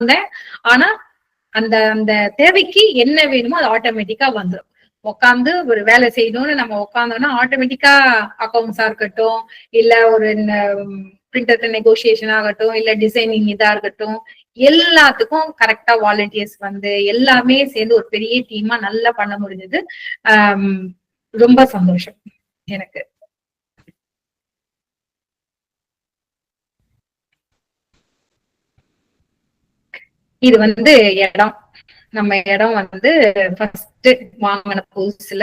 வந்தேன் ஆனா அந்த அந்த தேவைக்கு என்ன வேணுமோ அது ஆட்டோமேட்டிக்கா வந்துடும் உட்காந்து ஒரு வேலை செய்யணும்னு நம்ம உட்காந்தோம்னா ஆட்டோமேட்டிக்கா அக்கௌண்ட்ஸா இருக்கட்டும் இல்ல ஒரு பிரிண்டர் நெகோசியேஷன் ஆகட்டும் இல்ல டிசைனிங் இதா இருக்கட்டும் எல்லாத்துக்கும் கரெக்டா வாலண்டியர்ஸ் வந்து எல்லாமே சேர்ந்து ஒரு பெரிய டீமா நல்லா பண்ண முடிஞ்சது. ரொம்ப சந்தோஷம் எனக்கு. இது வந்து இடம். நம்ம இடம் வந்து ஃபர்ஸ்ட் வாங்கின புதுசுல.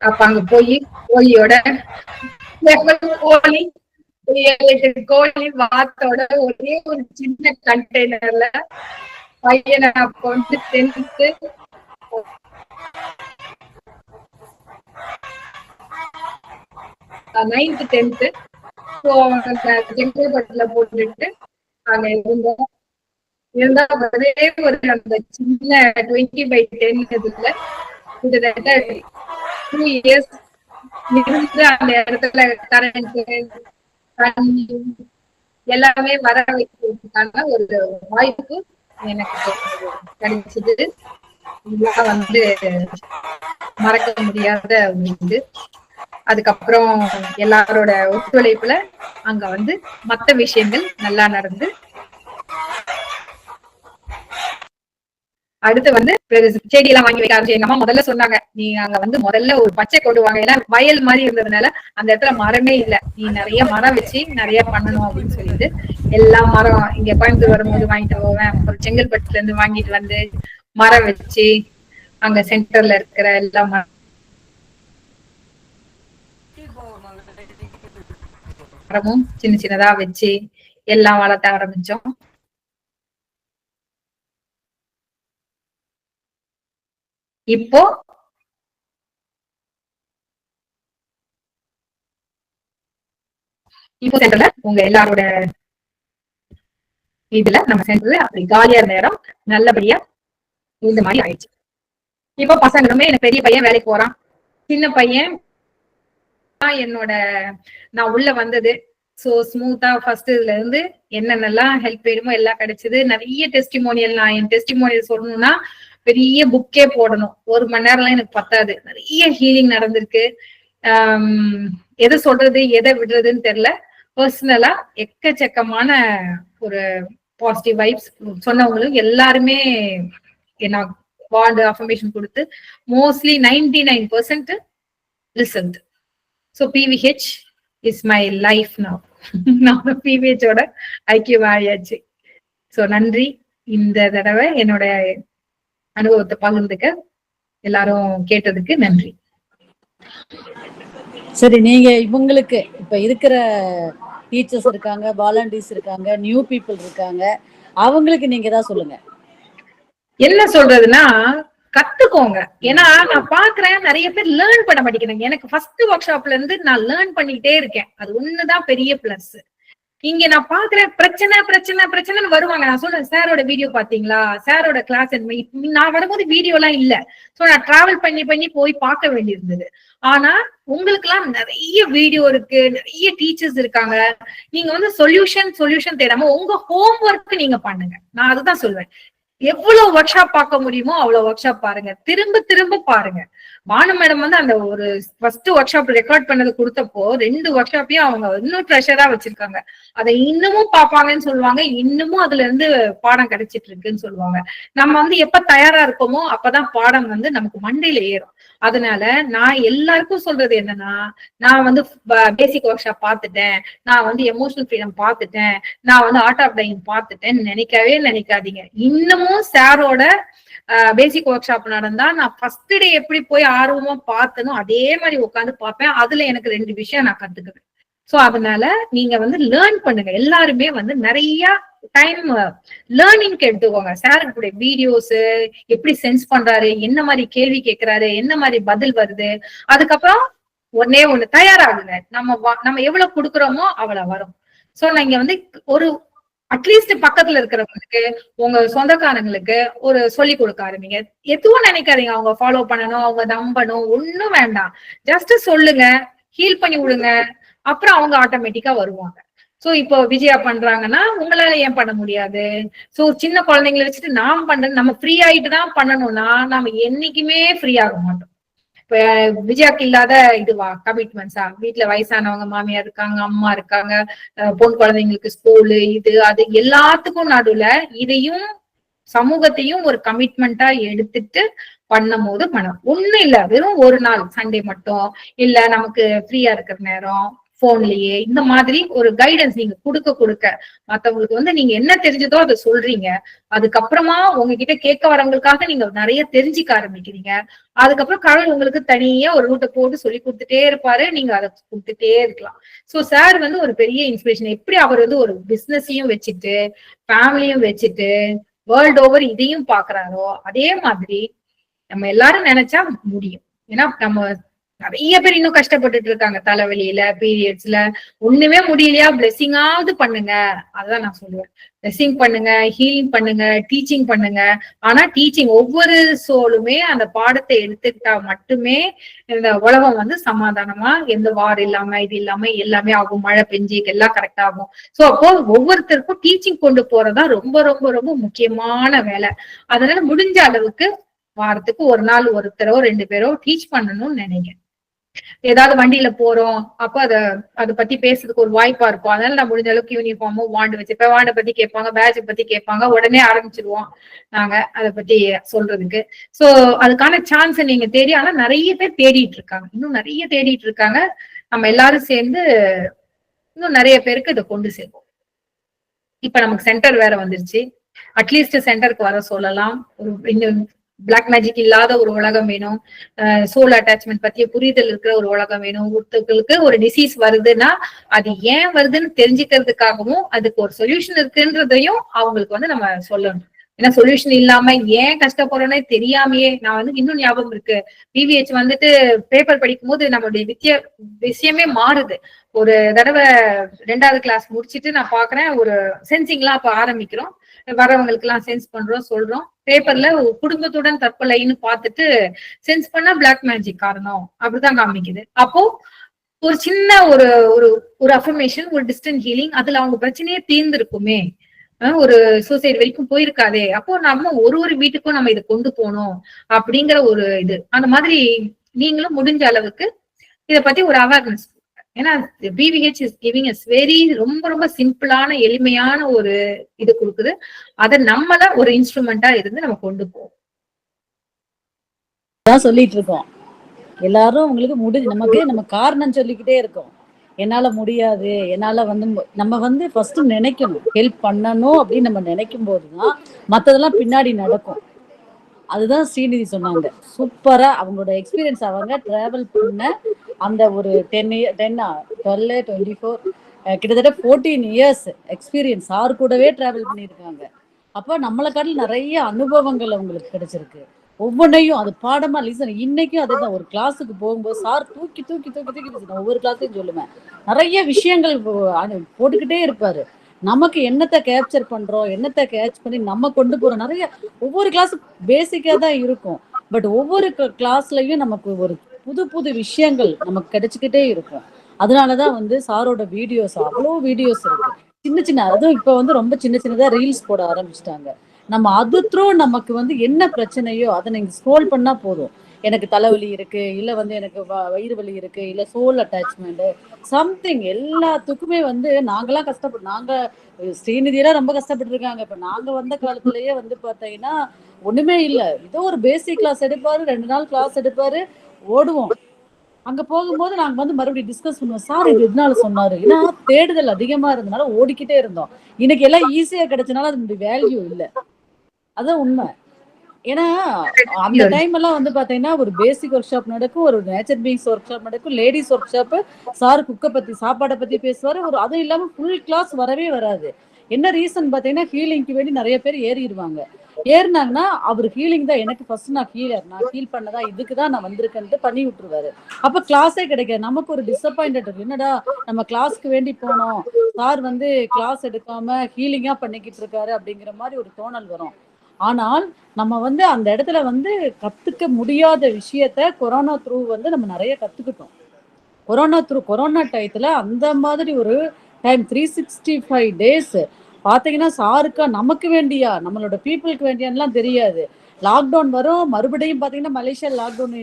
அப்ப அங்க போய் கோழியோட கோழி கோழி வாத்தோட ஒரே ஒரு சின்ன கண்டெய்னர்ல பையனை கொண்டு வந்து நைன்த் டென்த்து ஸோ செங்கல்பட்டுல போட்டுட்டு அங்க இருந்தோம். இருந்தா ஒரே ஒரு அந்த சின்ன டுவெண்ட்டி பை டென் இதுல கிட்டத்தட்ட டூ இயர்ஸ் இருந்து அந்த இடத்துல கரண்ட் தண்ணி எல்லாமே வர வைக்கிறதுக்கான ஒரு வாய்ப்பு எனக்கு கிடைச்சது. இதெல்லாம் வந்து மறக்க முடியாத ஒரு இது. அதுக்கப்புறம் எல்லாரோட ஒத்துழைப்புல அங்க வந்து மத்த விஷயங்கள் நல்லா நடந்து அடுத்து வந்து செடி எல்லாம் வாங்கி வைக்க ஆரம்பிச்சு. எங்க அம்மா முதல்ல சொன்னாங்க நீ அங்க வந்து முதல்ல ஒரு பச்சை கொண்டு வாங்க. ஏன்னா வயல் மாதிரி இருந்ததுனால அந்த இடத்துல மரமே இல்ல. நீ நிறைய மரம் வச்சு நிறைய பண்ணணும் அப்படின்னு சொல்லிட்டு எல்லா மரம் இங்க கோயம்புத்தூர் வரும்போது வாங்கிட்டு போவேன். அப்புறம் செங்கல்பட்டுல இருந்து வாங்கிட்டு வந்து மரம் வச்சு அங்க சென்டர்ல இருக்கிற எல்லா மரமும் சின்ன சின்னதா வச்சு எல்லாம் வளர்த்த ஆரம்பிச்சோம். இப்போ இப்போ சென்டர்ல உங்க எல்லாரோட இதுல நம்ம சென்றது அப்படி காலியா இருந்த இடம் நல்லபடியா இந்த மாதிரி ஆயிடுச்சு. இப்போ பசங்களுமே எனக்கு பெரிய பையன் வேலைக்கு போறான். சின்ன பையன் என்னோட நான் உள்ள வந்தது. ஸோ ஸ்மூத்தா ஃபர்ஸ்ட் இதுல இருந்து என்னென்னலாம் ஹெல்ப் வேணுமோ எல்லாம் கிடைச்சது. நிறைய டெஸ்டிமோனியல் நான் என் டெஸ்டிமோனியல் சொல்லணும்னா பெரிய புக்கே போடணும். ஒரு மணி நேரம்லாம் எனக்கு பத்தாது. நிறைய ஹீலிங் நடந்திருக்கு. ஆஹ் எதை சொல்றது எதை விடுறதுன்னு தெரியல. பர்சனலா எக்கச்சக்கமான ஒரு பாசிட்டிவ் வைப்ஸ் சொன்னவங்களும் எல்லாருமே என்ன வார்டு அஃபர்மேஷன் கொடுத்து mostly ninety nine percent result so PVH is my life நான் நான் பிவிஹெச்சோட ஐக்கியம் ஆயாச்சு ஸோ நன்றி. இந்த தடவை என்னோட அனுபவத்தை பகிர்ந்துக்க எல்லாரும் கேட்டதுக்கு நன்றி. சரி நீங்க இவங்களுக்கு இப்ப இருக்கிற டீச்சர்ஸ் இருக்காங்க வாலண்டியர்ஸ் இருக்காங்க நியூ பீப்புள் இருக்காங்க அவங்களுக்கு நீங்க தான் சொல்லுங்க. என்ன சொல்றதுன்னா கத்துக்கோங்க. ஏன்னா நான் பாக்குறேன் நிறைய பேர் லேர்ன் பண்ண மாட்டேங்கிறாங்க. எனக்கு ஃபர்ஸ்ட் ஒர்க் ஷாப்ல இருந்து நான் லேர்ன் பண்ணிட்டே இருக்கேன். அது ஒண்ணுதான் பெரிய பிளஸ் இங்க நான் பாக்குறேன் பிரச்சனை பிரச்சனை பிரச்சனைன்னு வருவாங்க. நான் சொல்றேன் சாரோட வீடியோ பாத்தீங்களா? சாரோட கிளாஸ் நான் வரும்போது வீடியோ எல்லாம் இல்ல. சோ நான் டிராவல் பண்ணி பண்ணி போய் பார்க்க வேண்டியிருந்தது. ஆனா உங்களுக்கு எல்லாம் நிறைய வீடியோ இருக்கு. நிறைய டீச்சர்ஸ் இருக்காங்க. நீங்க வந்து சொல்யூஷன் சொல்யூஷன் தேடாம உங்க ஹோம் ஒர்க் நீங்க பண்ணுங்க. நான் அதுதான் சொல்வேன். எவ்வளவு ஒர்க் ஷாப் பார்க்க முடியுமோ அவ்வளவு ஒர்க் ஷாப் பாருங்க. திரும்ப திரும்ப பாருங்க. பானு மேடம் வந்து அந்த ஒரு ஃபர்ஸ்ட் ஒர்க் ஷாப் ரெக்கார்ட் பண்ணது கொடுத்தப்போ ரெண்டு ஒர்க் ஷாப்பையும் அவங்க இன்னும் ட்ரெஷரா வச்சிருக்காங்க. அதை இன்னமும் பார்ப்பாங்கன்னு சொல்லுவாங்க. இன்னமும் அதுல இருந்து பாடம் கிடைச்சிட்டு இருக்குன்னு சொல்லுவாங்க. நம்ம வந்து எப்ப தயாரா இருக்கோமோ அப்பதான் பாடம் வந்து நமக்கு மண்டையில ஏறும். அதனால நான் எல்லாருக்கும் சொல்றது என்னன்னா நான் வந்து பேசிக் ஒர்க் ஷாப் பார்த்துட்டேன். நான் வந்து எமோஷனல் ஃப்ரீடம் பார்த்துட்டேன். நான் வந்து ஆர்ட் ஆஃப் டைங் பார்த்துட்டேன்னு நினைக்கவே நினைக்காதீங்க. இன்னமும் சாரோட பேசிக் ஒர்க் ஷாப் நடந்தா நான் ஃபர்ஸ்ட் டே எப்படி போய் ஆர்வமா பார்த்தனோ அதே மாதிரி உட்காந்து பார்ப்பேன். அதுல எனக்கு ரெண்டு விஷயம் நான் கத்துக்குவேன். சோ அதனால நீங்க வந்து லேர்ன் பண்ணுங்க. எல்லாருமே வந்து நிறைய டைம் லேர்னிங்க்கு எடுத்துக்கோங்க. சாருக்கு வீடியோஸ் எப்படி சென்ஸ் பண்றாரு என்ன மாதிரி கேள்வி கேட்கிறாரு என்ன மாதிரி பதில் வருது அதுக்கப்புறம் ஒன்னே ஒண்ணு தயாராகுங்க. நம்ம நம்ம எவ்வளவு கொடுக்குறோமோ அவ்வளவு வரும். சோ நீங்க வந்து ஒரு அட்லீஸ்ட் பக்கத்துல இருக்கிறவங்களுக்கு உங்க சொந்தக்காரங்களுக்கு ஒரு சொல்லி கொடுக்க ஆரம்பிங்க. எதுவும் நினைக்காதீங்க. அவங்க ஃபாலோ பண்ணணும் அவங்க நம்பணும். ஒண்ணும் வேண்டாம். ஜஸ்ட் சொல்லுங்க. ஹீல் பண்ணி விடுங்க. அப்புறம் அவங்க ஆட்டோமேட்டிக்கா வருவாங்க. சோ இப்போ விஜயா பண்றாங்கன்னா உங்களால ஏன் பண்ண முடியாது? சோ சின்ன குழந்தைங்களை வச்சுட்டு நாம் பண்றது நம்ம ஃப்ரீ ஆயிட்டு தான் பண்ணணும்னா நம்ம என்னைக்குமே ஃப்ரீ ஆக மாட்டோம். விஜயாக்கு இல்லாத இதுவா கமிட்மெண்ட்ஸா வீட்டுல வயசானவங்க மாமியார் இருக்காங்க அம்மா இருக்காங்க பொன் குழந்தைங்களுக்கு ஸ்கூலு இது அது எல்லாத்துக்கும் நடுவுல இதையும் சமூகத்தையும் ஒரு கமிட்மெண்டா எடுத்துட்டு பண்ணும் போது பணம் ஒண்ணும் இல்ல வெறும் ஒரு நாள் சண்டே மட்டும். இல்ல நமக்கு ஃப்ரீயா இருக்கிற நேரம். போன்லயே இந்த மாதிரி ஒரு கைடன்ஸ் நீங்க கொடுக்க கொடுக்க மத்தவங்களுக்கு வந்து நீங்க என்ன தெரிஞ்சதோ அதை சொல்றீங்க. அதுக்கப்புறமா உங்ககிட்ட கேட்க வரவங்களுக்காக நீங்க நிறைய தெரிஞ்சுக்க ஆரம்பிக்கிறீங்க. அதுக்கப்புறம் கடவுள் உங்களுக்கு தனியா ஒரு ரூட்டை போட்டு சொல்லி கொடுத்துட்டே இருப்பாரு. நீங்க அதை கொடுத்துட்டே இருக்கலாம். சோ சார் வந்து ஒரு பெரிய இன்ஸ்பிரேஷன் எப்படி அவர் வந்து ஒரு பிசினஸையும் வச்சுட்டு ஃபேமிலியும் வச்சுட்டு வேர்ல்ட் ஓவர் இதையும் பாக்குறாரோ அதே மாதிரி நம்ம எல்லாரும் நினைச்சா முடியும். ஏன்னா நம்ம நிறைய பேர் இன்னும் கஷ்டப்பட்டுட்டு இருக்காங்க தலைவலியில பீரியட்ஸ்ல ஒண்ணுமே முடியலையா? பிளெஸிங்காவது பண்ணுங்க. அதான் நான் சொல்லுவேன் பிளெஸிங் பண்ணுங்க ஹீலிங் பண்ணுங்க டீச்சிங் பண்ணுங்க. ஆனா டீச்சிங் ஒவ்வொரு சோலுமே அந்த பாடத்தை எடுத்துக்கிட்டா மட்டுமே இந்த உலகம் வந்து சமாதானமா எந்த வார் இல்லாம இது இல்லாம எல்லாமே ஆகும். மழை பெஞ்சு எல்லாம் கரெக்ட் ஆகும். சோ அப்போ ஒவ்வொருத்தருக்கும் டீச்சிங் கொண்டு போறதா ரொம்ப ரொம்ப ரொம்ப முக்கியமான வேலை. அதனால முடிஞ்ச அளவுக்கு வாரத்துக்கு ஒரு நாள் ஒருத்தரோ ரெண்டு பேரோ டீச் பண்ணணும்னு நினைக்கிறேன். ஏதாவது வண்டியில போறோம் அப்ப அத அதை பத்தி பேசுறதுக்கு ஒரு வாய்ப்பா இருக்கும். அதனால நான் முடிஞ்ச அளவுக்கு யூனிஃபார்மும் வாண்டு வச்சிருப்பேன் வாண்டை பத்தி கேட்பாங்க பேட்சை பத்தி கேட்பாங்க உடனே ஆரம்பிச்சிருவோம் நாங்க அதை பத்தி சொல்றதுக்கு. சோ அதுக்கான சான்ஸ் நீங்க தேடி ஆனா நிறைய பேர் தேடிட்டு இருக்காங்க. இன்னும் நிறைய தேடிட்டு இருக்காங்க. நம்ம எல்லாரும் சேர்ந்து இன்னும் நிறைய பேருக்கு இதை கொண்டு சேர்ப்போம். இப்ப நமக்கு சென்டர் வேற வந்துருச்சு. அட்லீஸ்ட் சென்டருக்கு வர சொல்லலாம். ஒரு இன்னும் பிளாக் மேஜிக் இல்லாத ஒரு உலகம் வேணும். சோல் அட்டாச்மெண்ட் பத்திய புரிதல் இருக்கிற ஒரு உலகம் வேணும். ஒருத்தர்களுக்கு ஒரு டிசீஸ் வருதுன்னா அது ஏன் வருதுன்னு தெரிஞ்சுக்கிறதுக்காகவும் அதுக்கு ஒரு சொல்யூஷன் இருக்குன்றதையும் அவங்களுக்கு வந்து நம்ம சொல்லணும். ஏன்னா சொல்யூஷன் இல்லாம ஏன் கஷ்டப்படுறோன்னே தெரியாமையே நான் வந்து இன்னும் ஞாபகம் இருக்கு. பிவிஹெச் வந்துட்டு பேப்பர் படிக்கும் போது நம்மளுடைய வித்திய விஷயமே மாறுது. ஒரு தடவை ரெண்டாவது கிளாஸ் முடிச்சிட்டு நான் பாக்குறேன் ஒரு சென்சிங்லாம் அப்ப ஆரம்பிக்கிறோம். வரவங்களுக்கு எல்லாம் சென்ஸ் பண்றோம் சொல்றோம். பேப்பர்ல குடும்பத்துடன் தற்கொலைன்னு பார்த்துட்டு சென்ஸ் பண்ணா பிளாக் மேஜிக் காரணம். அப்படிதான் காமிக்குது. அப்போ ஒரு சின்ன ஒரு ஒரு ஒரு அஃபர்மேஷன் ஒரு டிஸ்டன்ட் ஹீலிங் அதுல அவங்க பிரச்சனையே தீர்ந்திருக்குமே. ஒரு சூசைட் வரைக்கும் போயிருக்காதே. அப்போ நம்ம ஒரு ஒரு வீட்டுக்கும் நம்ம இதை கொண்டு போனோம் அப்படிங்கிற ஒரு இது. அந்த மாதிரி நீங்களும் முடிஞ்ச அளவுக்கு இத பத்தி ஒரு அவேர்னஸ் ஏன்னா PVH is giving us very ரொம்ப ரொம்ப சிம்பிளான எளிமையான ஒரு இது கொடுக்குது. அதை நம்மள ஒரு இன்ஸ்ட்ருமெண்டா இருந்து நம்ம கொண்டு போவோம். சொல்லிட்டு இருக்கோம். எல்லாரும் உங்களுக்கு முடிஞ்சு நமக்கு நம்ம காரணம் சொல்லிக்கிட்டே இருக்கோம். என்னால முடியாது என்னால வந்து நம்ம வந்து ஃபர்ஸ்ட் நினைக்கணும். ஹெல்ப் பண்ணணும் அப்படின்னு நம்ம நினைக்கும் போதுதான் மத்ததெல்லாம் பின்னாடி நடக்கும். அதுதான் ஸ்ரீநிதி சொன்னாங்க. சூப்பரா அவங்களோட எக்ஸ்பீரியன்ஸ் அவங்க டிராவல் பண்ண அந்த ஒரு ten year ten twelve twenty four கிட்டத்தட்ட ஃபோர்டீன் இயர்ஸ் எக்ஸ்பீரியன்ஸ் ஆர் கூடவே டிராவல் பண்ணியிருக்காங்க. அப்போ நம்மளை காட்டில் நிறைய அனுபவங்கள் அவங்களுக்கு கிடைச்சிருக்கு. ஒவ்வொன்றையும் அது பாடமா லிசன் இன்னைக்கும் அதே தான் ஒரு கிளாஸுக்கு போகும்போது சார் தூக்கி தூக்கி தூக்கி தூக்கி பேசி ஒவ்வொரு கிளாஸையும் சொல்லுவேன். நிறைய விஷயங்கள் போட்டுக்கிட்டே இருப்பாரு. நமக்கு என்னத்தை கேப்சர் பண்றோம் என்னத்தை கேட்ச் பண்ணி நம்ம கொண்டு போறோம். நிறைய ஒவ்வொரு கிளாஸ் பேசிக்கா தான் இருக்கும். பட் ஒவ்வொரு கிளாஸ்லயும் நமக்கு ஒரு புது புது விஷயங்கள் நமக்கு கிடைச்சிக்கிட்டே இருக்கும். அதனாலதான் வந்து சாரோட வீடியோஸ் அவ்வளோ வீடியோஸ் இருக்கு. சின்ன சின்ன அதுவும் இப்ப வந்து ரொம்ப சின்ன சின்னதா ரீல்ஸ் போட ஆரம்பிச்சிட்டாங்க. நம்ம அது த்ரூ நமக்கு வந்து என்ன பிரச்சனையோ அதை நீங்க ஸ்க்ரோல் பண்ணா போதும். எனக்கு தலைவலி இருக்கு இல்ல வந்து எனக்கு வயிறு வலி இருக்கு இல்ல சோல் அட்டாச்மெண்ட் சம்திங் எல்லாத்துக்குமே வந்து நாங்கெல்லாம் கஷ்டப்பட்டு நாங்க ஸ்ரீநிதியெல்லாம் ரொம்ப கஷ்டப்பட்டு இருக்காங்க இப்ப நாங்க வந்த காலத்திலயே வந்து பாத்தீங்கன்னா ஒண்ணுமே இல்ல. ஏதோ ஒரு பேசிக் கிளாஸ் எடுப்பாரு ரெண்டு நாள் கிளாஸ் எடுப்பாரு ஓடுவோம். அங்க போகும்போது நாங்க வந்து மறுபடியும் டிஸ்கஸ் பண்ணுவோம். சார் இது எதனால? சொன்னாரு. ஏன்னா தேடுதல் அதிகமா இருந்தனால ஓடிக்கிட்டே இருந்தோம். இன்னைக்கு எல்லாம் ஈஸியா கிடைச்சனால அது வேல்யூ இல்ல. அதான் உண்மை. ஏன்னா அந்த டைம் எல்லாம் வந்து பாத்தீங்கன்னா ஒரு பேசிக் ஒர்க் ஷாப் நடக்கும் ஒரு நேச்சர் பீங்ஸ் ஒர்க் ஷாப் நடக்கும் லேடிஸ் ஒர்க் ஷாப் சார் குக்கை பத்தி சாப்பாடை பத்தி பேசுவாரு. ஒரு அதுவும் இல்லாம ஃபுல் கிளாஸ் வரவே வராது. என்ன ரீசன் பாத்தீங்கன்னா ஹீலிங்க்கு வேண்டி நிறைய பேர் ஏறிடுவாங்க ஏறினாங்கன்னா அவர் ஹீலிங் தான் எனக்கு ஃபர்ஸ்ட் நான் ஹீலர் நான் ஹீல் பண்ணதா இதுக்கு தான் நான் வந்திருக்கேன்ட்டு பண்ணி விட்டுருவாரு. அப்ப கிளாஸே கிடைக்காது. நமக்கு ஒரு டிசப்பாயிண்டட் இருக்கு என்னடா நம்ம கிளாஸ்க்கு வேண்டி போனோம். சார் வந்து கிளாஸ் எடுக்காம ஹீலிங்கா பண்ணிக்கிட்டு இருக்காரு அப்படிங்கிற மாதிரி ஒரு தோணல் வரும். ஆனால் நம்ம வந்து அந்த இடத்துல வந்து கத்துக்க முடியாத விஷயத்த கொரோனா த்ரூ வந்து நம்ம நிறைய கத்துக்கிட்டோம். கொரோனா த்ரூ கொரோனா டயத்துல அந்த மாதிரி ஒரு time three sixty five days பார்த்தீங்கன்னா சாருக்கா நமக்கு வேண்டியா? நம்மளோட பீப்புளுக்கு வேண்டியான்லாம் தெரியாது. லாக்டவுன் வரும் மறுபடியும் பார்த்தீங்கன்னா மலேசியா லாக்டவுன்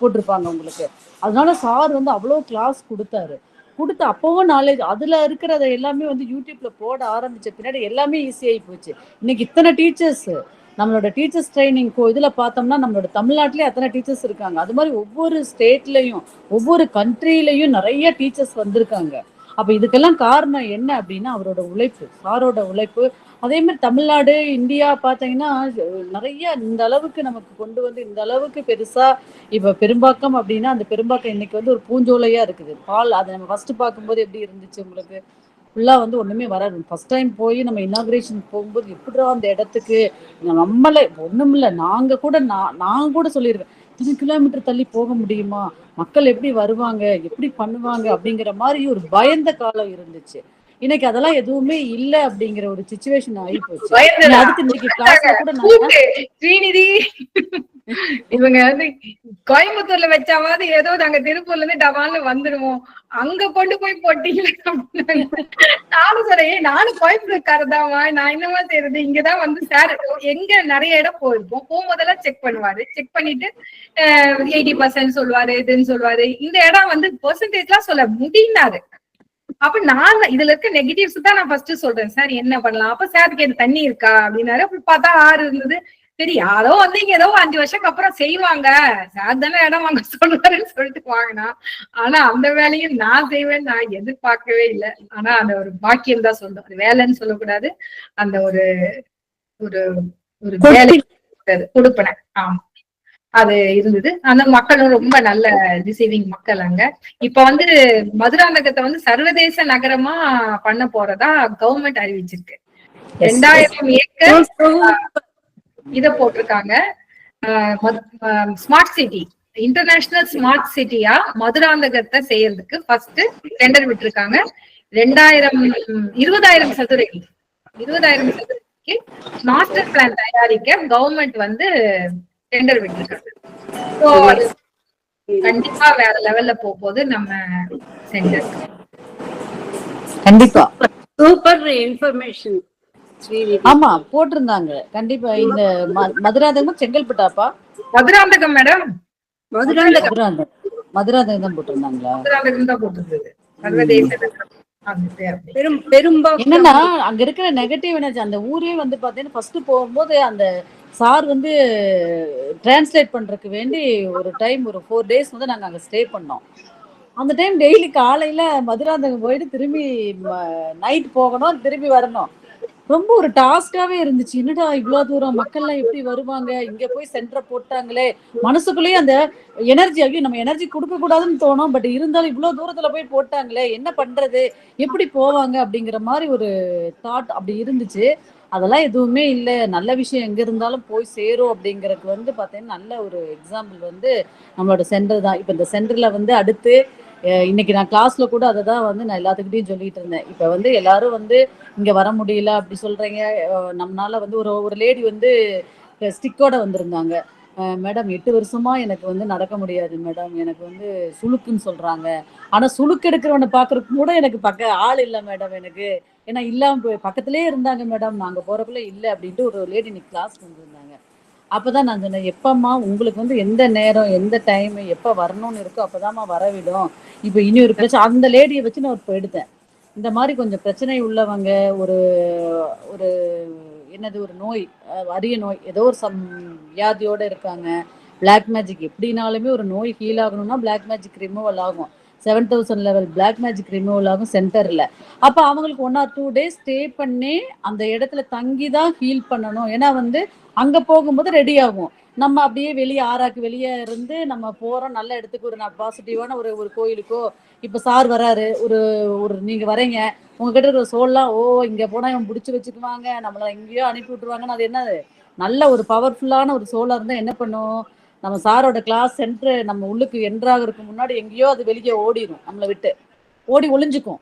போட்டிருப்பாங்க உங்களுக்கு. அதனால சார் வந்து அவ்வளோ கிளாஸ் கொடுத்தாரு. கொடுத்து அப்போவும் நாலேஜ் அதுல இருக்கிறத எல்லாமே வந்து யூடியூப்ல போட ஆரம்பிச்ச பின்னாடி எல்லாமே ஈஸியாகி போச்சு. இன்னைக்கு இத்தனை டீச்சர்ஸ் நம்மளோட டீச்சர்ஸ் ட்ரைனிங் இதில் பார்த்தோம்னா நம்மளோட தமிழ்நாட்டிலே அத்தனை டீச்சர்ஸ் இருக்காங்க. அது மாதிரி ஒவ்வொரு ஸ்டேட்லையும் ஒவ்வொரு கண்ட்ரிலையும் நிறைய டீச்சர்ஸ் வந்திருக்காங்க. அப்ப இதுக்கெல்லாம் காரணம் என்ன அப்படின்னா அவரோட உழைப்பு சாரோட உழைப்பு. அதே மாதிரி தமிழ்நாடு இந்தியா பார்த்தீங்கன்னா நிறைய இந்த அளவுக்கு நமக்கு கொண்டு வந்து இந்த அளவுக்கு பெருசா இப்ப பெரும்பாக்கம் அப்படின்னா அந்த பெரும்பாக்கம் இன்னைக்கு வந்து ஒரு பூஞ்சோலையா இருக்குது. பால் அதை நம்ம ஃபர்ஸ்ட் பார்க்கும்போது எப்படி இருந்துச்சு உங்களுக்கு? ஃபுல்லா வந்து ஒண்ணுமே வராது. ஃபர்ஸ்ட் டைம் போய் நம்ம இனாகிரேஷன் போகும்போது எப்படிடா அந்த இடத்துக்கு? நம்மளே ஒண்ணும் இல்லை நாங்க கூட நான் நான் கூட சொல்லிடுவேன் இத்தனை கிலோமீட்டர் தள்ளி போக முடியுமா? மக்கள் எப்படி வருவாங்க? எப்படி பண்ணுவாங்க? அப்படிங்கிற மாதிரி ஒரு பயந்த காலம் இருந்துச்சு. இன்னைக்கு அதெல்லாம் எதுவுமே இல்ல அப்படிங்கிற ஒரு சுச்சுவேஷன் ஆகி போச்சு. அடுத்து இன்னைக்கு கிளாஸ்ல கூட ஸ்ரீநிதி. இவங்க வந்து கோயம்புத்தூர்ல வச்சாவது ஏதோ நாங்க திருப்பூர்ல இருந்து டவால்னு வந்துருவோம். அங்க கொண்டு போய் போட்டீங்களா நானும் சொல்றேன் நானும் கோயம்புத்தூர்காரதாவா நான் என்னமா செய்யறது இங்கதான் வந்து சார் எங்க நிறைய இடம் போயிருப்போம். போகும்போதெல்லாம் செக் பண்ணுவாரு. செக் பண்ணிட்டு எயிட்டி பர்சன்ட் சொல்லுவாரு இதுன்னு சொல்லுவாரு. இந்த இடம் வந்து பெர்சன்டேஜ் எல்லாம் சொல்ல முடியினாரு. அப்ப நான் இதுல இருக்க நெகட்டிவ்ஸ் தான் நான் ஃபர்ஸ்ட் சொல்றேன். சார் என்ன பண்ணலாம்? அப்ப சார் கேட்டு தண்ணி இருக்கா? அப்படின்னாரு. அப்படி பார்த்தா ஆறு இருந்தது. சரி யாரோ வந்து இங்க ஏதோ அஞ்சு வருஷத்துக்கு அப்புறம் செய்வாங்க. சார் தானே இடம் வாங்க சொல்றாருன்னு சொல்லிட்டு வாங்கினா. ஆனா அந்த வேலையும் நான் செய்வேன் நான் எதிர்பார்க்கவே இல்லை. ஆனா அந்த ஒரு பாக்கியம் தான் சொல்லணும் அது வேலைன்னு சொல்லக்கூடாது. அந்த ஒரு ஒரு ஒரு வேலை இருந்தது, கொடுப்பன. ஆமா. அது இருந்தது. அந்த மக்களும் ரொம்ப நல்ல ரிசீவிங் மக்கள் அங்க. இப்ப வந்து மதுராந்தகத்தை வந்து சர்வதேச நகரமா பண்ண போறதா கவர்மெண்ட் அறிவிச்சிருக்கு. ரெண்டாயிரம் ஏக்கர் இத போட்டிருக்காங்க. ஸ்மார்ட் சிட்டி இன்டர்நேஷனல் ஸ்மார்ட் சிட்டியா மதுராந்தகத்தை செய்யறதுக்கு ஃபர்ஸ்ட் டெண்டர் விட்டிருக்காங்க. ரெண்டாயிரம் இருபதாயிரம் சதுர இருபதாயிரம் சதுரடிக்கு மாஸ்டர் பிளான் தயாரிக்க கவர்மெண்ட் வந்து டெண்டர் விட்டிருக்காங்க. கண்டிப்பா வேற லெவல்ல போக போகுது நம்ம சென்டர் கண்டிப்பா. சூப்பர் இன்ஃபர்மேஷன் ஆமா போட்டிருந்தாங்க. கண்டிப்பா இந்த மதுராந்தகம் செங்கல்பட்டாப்பா? மதுராந்தகம் மேடம். மதுராந்தகம். மதுராந்தகம் மதுராந்தகம் தான் போட்டிருந்தாங்களா? மதுராந்தகம் தான் போட்டிருந்தது. என்னன்னா அங்க இருக்கிற நெகட்டிவ் எனர்ஜி அந்த ஊரே வந்து பாத்தீங்கன்னா ஃபர்ஸ்ட் போகும்போது அந்த சார் வந்து டிரான்ஸ்லேட் பண்றதுக்கு வேண்டி ஒரு டைம் ஒரு ஃபோர் டேஸ் வந்து நாங்க அங்க ஸ்டே பண்ணோம். அந்த டைம் டெய்லி காலையில மதுராந்தகம் போயிட்டு திரும்பி நைட் போகணும் திரும்பி வரணும். ரொம்ப ஒரு டாஸ்காவே இருந்துச்சு. என்னடா இவ்வளவு தூரம் மக்கள்லாம் எப்படி வருவாங்க? இங்க போய் சென்டரை போட்டாங்களே? மனசுக்குள்ளேயே அந்த எனர்ஜி ஐயோ நம்ம எனர்ஜி கொடுக்க கூடாதுன்னு தோணும். பட் இருந்தாலும் இவ்வளவு தூரத்துல போய் போட்டாங்களே? என்ன பண்றது? எப்படி போவாங்க? அப்படிங்கிற மாதிரி ஒரு தாட் அப்படி இருந்துச்சு. அதெல்லாம் எதுவுமே இல்லை. நல்ல விஷயம் எங்க இருந்தாலும் போய் சேரும் அப்படிங்கறதுக்கு வந்து பார்த்தீங்கன்னா நல்ல ஒரு எக்ஸாம்பிள் வந்து நம்மளோட சென்டர் தான். இப்போ இந்த சென்டர்ல வந்து அடுத்து இன்னைக்கு நான் கிளாஸ்ல கூட அதை தான் வந்து நான் எல்லாத்துக்கிட்டையும் சொல்லிட்டு இருந்தேன். இப்போ வந்து எல்லாரும் வந்து இங்க வர முடியல அப்படி சொல்றீங்க. நம்மளால வந்து ஒரு ஒரு லேடி வந்து ஸ்டிக்கோட வந்திருந்தாங்க. மேடம் எட்டு வருஷமா எனக்கு வந்து நடக்க முடியாது மேடம். எனக்கு வந்து சுளுக்குன்னு சொல்றாங்க. ஆனா சுளுக்கு எடுக்கிறவனை பாக்குறதுக்கு கூட எனக்கு பக்க ஆள் இல்லை மேடம் எனக்கு. ஏன்னா இல்லாம போய் பக்கத்திலே இருந்தாங்க மேடம். நாங்க போறக்குள்ள இல்லை அப்படின்ட்டு ஒரு லேடி இன்னைக்கு கிளாஸ் வந்திருந்தாங்க. அப்பதான் நான் சொன்னேன் எப்பம்மா உங்களுக்கு வந்து எந்த நேரம் எந்த டைம் எப்ப வரணும்னு இருக்கோ அப்பதாம்மா வரவிடும். இப்போ இனி ஒரு பிரச்சனை அந்த லேடியை வச்சு நான் இப்போ எடுத்தேன் இந்த மாதிரி கொஞ்சம் பிரச்சனை உள்ளவங்க ஒரு ஒரு என்னது ஒரு நோய் அரிய நோய் ஏதோ ஒரு சம் வியாதியோட இருக்காங்க. பிளாக் மேஜிக் எப்படினாலுமே ஒரு நோய் ஹீல் ஆகணும்னா பிளாக் மேஜிக் ரிமூவல் ஆகும். Seven thousand level black magic removal ஆகும் சென்டர்ல அப்போ அவங்களுக்கு one or two days stay பண்ணி அந்த இடத்துல தங்கி தான் ஹீல் பண்ணணும். ஏன்னா வந்து அங்க போகும்போது ரெடி ஆகும். நம்ம அப்படியே வெளியே ஆறாக்கு வெளியே இருந்து நம்ம போறோம் நல்ல இடத்துக்கு ஒரு பாசிட்டிவான ஒரு ஒரு கோயிலுக்கோ இப்ப சார் வராரு ஒரு ஒரு நீங்க வரீங்க. உங்ககிட்ட இருக்கிற சோல்லாம் ஓ இங்க போனா இவன் பிடிச்சி வச்சுக்குவாங்க. நம்மள எங்கேயோ அனுப்பி விட்டுருவாங்கன்னு அது என்னது? நல்ல ஒரு பவர்ஃபுல்லான ஒரு சோலா இருந்தா என்ன பண்ணும்? நம்ம சாரோட கிளாஸ் சென்ட்ரு நம்ம உள்ளுக்கு என்ட்ராகிறதுக்கு முன்னாடி எங்கேயோ அது வெளியே ஓடிடும் நம்மளை விட்டு. ஓடி ஒளிஞ்சுக்கும்.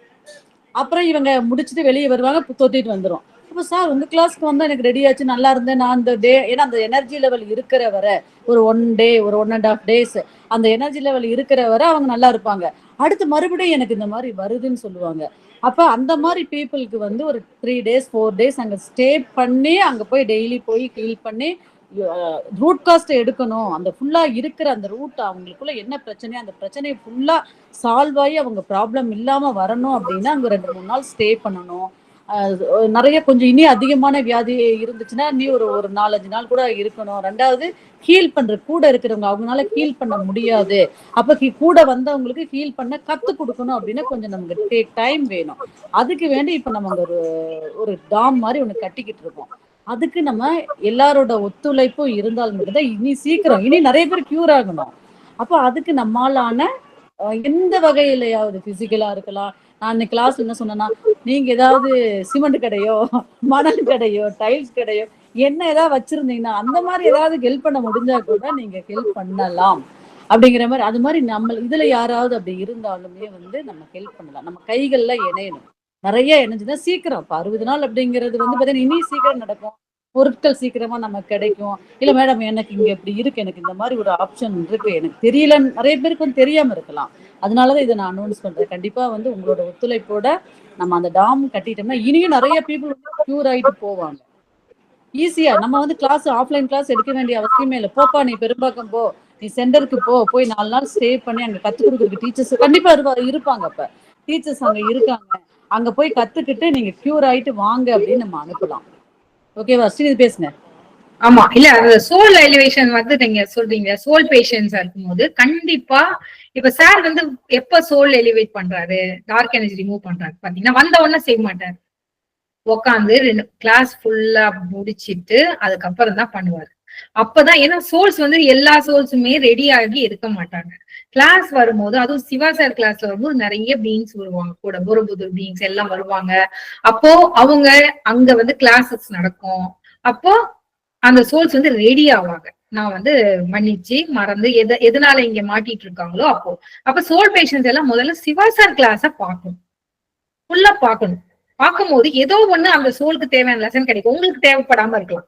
அப்புறம் இவங்க முடிச்சுட்டு வெளியே வருவாங்க தொத்திட்டு வந்துடும் அப்போ சார் உங்க கிளாஸ்க்கு வந்தா எனக்கு ரெடி ஆச்சு நல்லா இருந்தேன். நான் அந்த டே ஏன்னா அந்த எனர்ஜி லெவல் இருக்கிற வரை ஒரு ஒன் டே ஒரு ஒன் அண்ட் ஆஃப் டேஸ் அந்த எனர்ஜி லெவல் இருக்கிற வரை அவங்க நல்லா இருப்பாங்க. அடுத்து மறுபடியும் எனக்கு இந்த மாதிரி வருதுன்னு சொல்லுவாங்க. அப்ப அந்த மாதிரி பீப்புளுக்கு வந்து ஒரு த்ரீ டேஸ் ஃபோர் டேஸ் அங்க ஸ்டே பண்ணி அங்க போய் டெய்லி போய் ஃபீல் பண்ணி ரூட் காஸ்ட் எடுக்கணும். அந்த ஃபுல்லா இருக்கிற அந்த ரூட் அவங்களுக்குள்ள என்ன பிரச்சனையோ அந்த பிரச்சனையை ஃபுல்லா சால்வ் ஆகி அவங்க ப்ராப்ளம் இல்லாம வரணும் அப்படின்னா அங்க ரெண்டு மூணு நாள் ஸ்டே பண்ணணும். நிறைய கொஞ்சம் இனி அதிகமான வியாதி இருந்துச்சுன்னா நீ ஒரு ஒரு நாலஞ்சு நாள் கூட இருக்கணும். ரெண்டாவது ஹீல் பண்ற கூட இருக்கிறவங்க அவங்களால ஹீல் பண்ண முடியாது. அப்ப கூட வந்தவங்களுக்கு ஹீல் பண்ண கத்து கொடுக்கணும் அப்படின்னா கொஞ்சம் நமக்கு டேக் டைம் வேணும். அதுக்கு வேண்டி இப்ப நம்ம அங்க ஒரு ஒரு டாம் மாதிரி ஒண்ணு கட்டிக்கிட்டு இருக்கோம். அதுக்கு நம்ம எல்லாரோட ஒத்துழைப்பும் இருந்தால் மட்டும்தான் இனி சீக்கிரம் இனி நிறைய பேர் கியூர் ஆகணும். அப்போ அதுக்கு நம்மளான எந்த வகையிலையாவது பிசிக்கலா இருக்கலாம் நான் இன்னைக்கு கிளாஸ் என்ன சொன்னேன்னா நீங்க ஏதாவது சிமெண்ட் கடையோ மணல் கடையோ டைல்ஸ் கடையோ என்ன ஏதாவது வச்சிருந்தீங்கன்னா அந்த மாதிரி ஏதாவது ஹெல்ப் பண்ண முடிஞ்சா கூட நீங்க ஹெல்ப் பண்ணலாம். அப்படிங்கிற மாதிரி அது மாதிரி நம்ம இதுல யாராவது அப்படி இருந்தாலுமே வந்து நம்ம ஹெல்ப் பண்ணலாம். நம்ம கைகள்ல இணையணும். நிறைய இணைஞ்சுதான் சீக்கிரம். இப்ப அறுபது நாள் அப்படிங்கிறது வந்து பாத்தீங்கன்னா இனி சீக்கிரம் நடக்கும். பொருட்கள் சீக்கிரமா நமக்கு கிடைக்கும். இல்ல மேடம் எனக்கு இங்க இப்படி இருக்கு. எனக்கு இந்த மாதிரி ஒரு ஆப்ஷன் இருக்கு. எனக்கு தெரியல நிறைய பேருக்கு வந்து தெரியாம இருக்கலாம். அதனாலதான் இதை நான் அனௌன்ஸ் பண்றேன். கண்டிப்பா வந்து உங்களோட ஒத்துழைப்போட நம்ம அந்த டாம் கட்டிட்டோம்னா இனியும் நிறைய பீப்புள் கியூர் ஆயிட்டு போவாங்க. ஈஸியா நம்ம வந்து கிளாஸ் ஆஃப்லைன் கிளாஸ் எடுக்க வேண்டிய அவசியமே இல்லை. போப்பா நீ பெரும்பாக்கம் போ. நீ சென்டருக்கு போ. போய் நாலு நாள் ஸ்டே பண்ணி அங்க கத்து கொடுக்குறதுக்கு டீச்சர்ஸ் கண்டிப்பா இருப்பா- இருப்பாங்க அப்ப. டீச்சர்ஸ் அங்க இருக்காங்க. அங்க போய் கத்துக்கிட்டு நீங்க கியூர் ஆயிட்டு வாங்க அப்படின்னு நம்ம அனுப்பலாம். ஓகேவா ஸ்ரீநிதி பேசுங்க. ஆமா இல்ல அந்த சோல் எலிவேஷன் வந்து நீங்க சொல்றீங்க சோல் பேஷன்ஸா இருக்கும்போது கண்டிப்பா இப்ப சார் வந்து எப்ப சோல் எலிவேட் பண்றாரு டார்க் எனர்ஜி ரிமூவ் பண்றாரு பாத்தீங்கன்னா வந்த உடனே செய்ய மாட்டாரு. உட்காந்து ரெண்டு கிளாஸ் ஃபுல்லா முடிச்சிட்டு அதுக்கப்புறம் தான் பண்ணுவாரு. அப்பதான் ஏன்னா சோல்ஸ் வந்து எல்லா சோல்ஸுமே ரெடி ஆகி இருக்க மாட்டாங்க. கிளாஸ் வரும்போது அதுவும் சிவா சார் கிளாஸ்ல வரும்போது நிறைய பீயிங்ஸ் வருவாங்க கூட புறபுதூர் பீயிங்ஸ் எல்லாம் வருவாங்க. அப்போ அவங்க அங்க வந்து கிளாஸஸ் நடக்கும். அப்போ அந்த சோல்ஸ் வந்து ரெடி ஆவாங்க. நான் வந்து மன்னிச்சு மறந்து எத எதனால இங்க மாட்டிட்டு இருக்காங்களோ அப்போ. அப்ப சோல் பேஷன்ஸ் எல்லாம் முதல்ல சிவாசார் கிளாஸ பார்க்கணும். ஃபுல்லா பார்க்கணும். பார்க்கும்போது ஏதோ ஒண்ணு அந்த சோலுக்கு தேவையான லெசன் கிடைக்கும். உங்களுக்கு தேவைப்படாம இருக்கலாம்.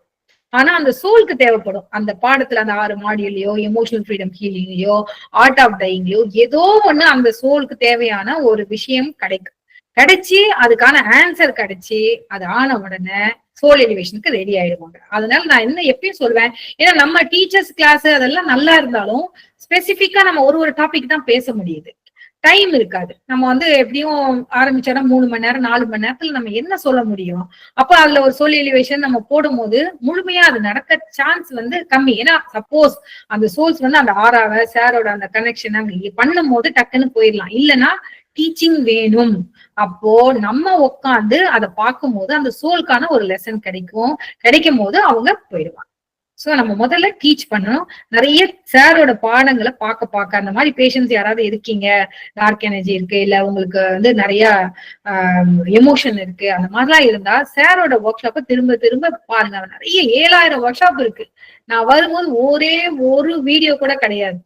ஆனா அந்த சோலுக்கு தேவைப்படும். அந்த பாடத்துல அந்த ஆறு மாடியிலயோ எமோஷனல் ஃப்ரீடம் ஹீலிங்லயோ ஆர்ட் ஆஃப் டைங்லயோ ஏதோ ஒண்ணு அந்த சோலுக்கு தேவையான ஒரு விஷயம் கிடைக்கும். கிடைச்சி அதுக்கான ஆன்சர் கிடைச்சி அது ஆன உடனே சோல் எலிவேஷனுக்கு ரெடி ஆயிடுவாங்க. அதனால நான் என்ன எப்பயும் சொல்லுவேன் ஏன்னா நம்ம டீச்சர்ஸ் கிளாஸ் அதெல்லாம் நல்லா இருந்தாலும் ஸ்பெசிபிக்கா நம்ம ஒரு ஒரு டாபிக் தான் பேச முடியுது. டைம் இருக்காது. நம்ம வந்து எப்படியும் ஆரம்பிச்சோம்னா மூணு மணி நேரம் நாலு மணி நேரத்துல நம்ம என்ன சொல்ல முடியும்? அப்ப அதுல ஒரு சோல் எலிவேஷன் நம்ம போடும்போது முழுமையா அது நடக்க சான்ஸ் வந்து கம்மி. ஏன்னா சப்போஸ் அந்த சோல்ஸ் வந்து அந்த ஆறாவ சாரோட அந்த கனெக்ஷன் அங்க பண்ணும் போது டக்குன்னு போயிடலாம். இல்லைன்னா டீச்சிங் வேணும். அப்போ நம்ம உட்காந்து அதை பார்க்கும்போது அந்த சோலுக்கான ஒரு லெசன் கிடைக்கும். கிடைக்கும் போது அவங்க போயிடுவாங்க. சோ நம்ம முதல்ல டீச் பண்ணணும். நிறைய சாரோட பாடங்களை பார்க்க பார்க்க அந்த மாதிரி பேஷன்ஸ் யாராவது இருக்கீங்க? டார்க் எனர்ஜி இருக்கு இல்ல உங்களுக்கு வந்து நிறைய எமோஷன் இருக்கு அந்த மாதிரிலாம் இருந்தா சாரோட ஒர்க் ஷாப்பை திரும்ப திரும்ப பாருங்க. நிறைய ஏழாயிரம் ஒர்க் ஷாப் இருக்கு. நான் வரும்போது ஒரே ஒரு வீடியோ கூட கிடையாது.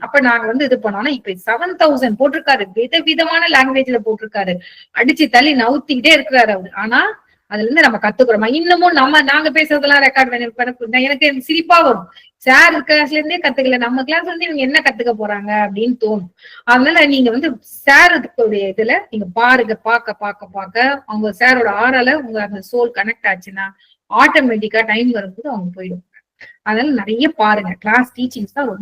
அப்ப நாங்க வந்து இது பண்ணோம்னா இப்ப செவன் தௌசண்ட் போட்டிருக்காரு. வித விதமான லாங்குவேஜ்ல போட்டிருக்காரு. அடிச்சு தள்ளி நவுத்திக்கிட்டே இருக்கிறாரு அவரு. ஆனா அதுல இருந்து நம்ம கத்துக்கிறோமா? இன்னமும் நம்ம நாங்க பேசுறதெல்லாம் ரெக்கார்ட் வேணும் எனக்கு சிரிப்பா வரும். சார் கிளாஸ்ல இருந்தே கத்துக்கல. நம்ம கிளாஸ்ல இருந்து இவங்க என்ன கத்துக்க போறாங்க அப்படின்னு தோணும். அதனால நீங்க வந்து சாருடைய இதுல நீங்க பாருங்க பாக்க பாக்க பாக்க அவங்க சாரோட ஆறால உங்க அந்த சோல் கனெக்ட் ஆச்சுன்னா ஆட்டோமேட்டிக்கா டைம் வரும்போது அவங்க போயிடும். அதனால நிறைய பாருங்க. கிளாஸ் டீச்சிங்ஸ் தான் ரொம்ப